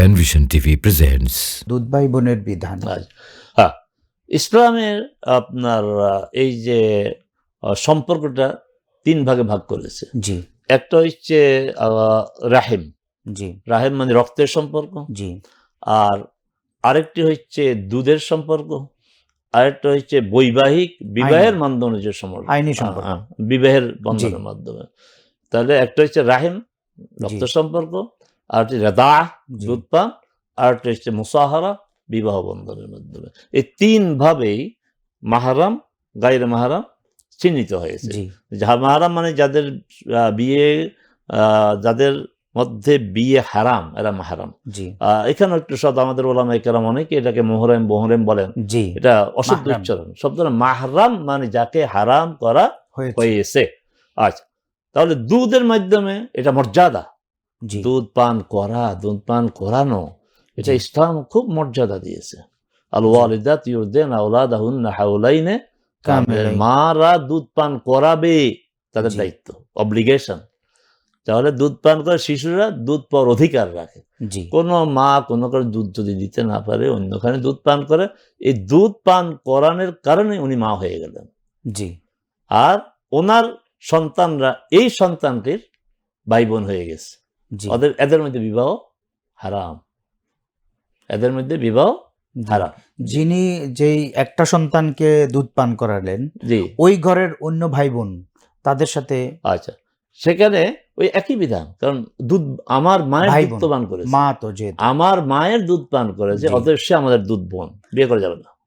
Panvision TV presents দুধ ভাই বোনের বিধান। আচ্ছা। হ্যাঁ ইসলামের আপনার এই যে সম্পর্কটা তিন ভাগে ভাগ করেছে। জি। একটা হচ্ছে আহ, রাহিম। জি। রাহেম মানে রক্তের সম্পর্ক। জি। আর আরেকটি হচ্ছে দুধের সম্পর্ক। আরেকটা হচ্ছে বৈবাহিক বিবাহের মাধ্যমে যে সম্পর্ক। আইনি সম্পর্ক। হ্যাঁ, হ্যাঁ, বিবাহের বন্ধনের মাধ্যমে। তাহলে একটা হচ্ছে রাহেম রক্ত সম্পর্ক। আর হচ্ছে রেদা। দুধ পান আর একটা হচ্ছে মুসাহারা বিবাহ বন্ধনের মাধ্যমে। এই তিন ভাবেই মাহারাম গাইরে মাহারাম চিহ্নিত হয়েছে। মাহারাম মানে যাদের বিয়ে আহ, যাদের মধ্যে বিয়ে হারাম এরা মাহারাম। এখানে একটু শব্দ আমাদের ওলামা একরাম অনেকে এটাকে মোহরেম বহরেম বলেন। জি। এটা অশুদ্ধ। উচ্চারণ। শব্দটা মাহরাম মানে যাকে হারাম করা হয়েছে। আচ্ছা তাহলে দুধের মাধ্যমে এটা মর্যাদা। দুধ পান করা দুধ পান করানো এটা ইসলাম খুব মর্যাদা দিয়েছে। আল ওয়ালিদাত ইউরদেন আওলাদাহুন্না হাউলাইনে কামিলাইন। মারা দুধ পান করাবে তাদের দায়িত্ব অব্লিগেশন তাহলে দুধ পান করে শিশুরা দুধ পাওয়ার অধিকার রাখে। কোনো মা কোনো করে দুধ যদি দিতে না পারে অন্যখানে দুধ পান করে এই দুধ পান করানোর কারণে উনি মা হয়ে গেলেন। জি। আর ওনার সন্তানরা এই সন্তানটির ভাই বোন হয়ে গেছে। ওদের এদের মধ্যে বিবাহ হারাম। এদের মধ্যে বিবাহ হারাম। যিনি যেই একটা সন্তানকে দুধ পান করালেন ওই ঘরের অন্য ভাই বোন তাদের সাথে আচ্ছা। সেখানে ওই একই বিধান কারণ দুধ আমার মায়ের দুধ পান করেছে। মা তো যে আমার মায়ের দুধ পান করেছে। অতএব সে আমাদের দুধ বোন বিয়ে করে যাবে না।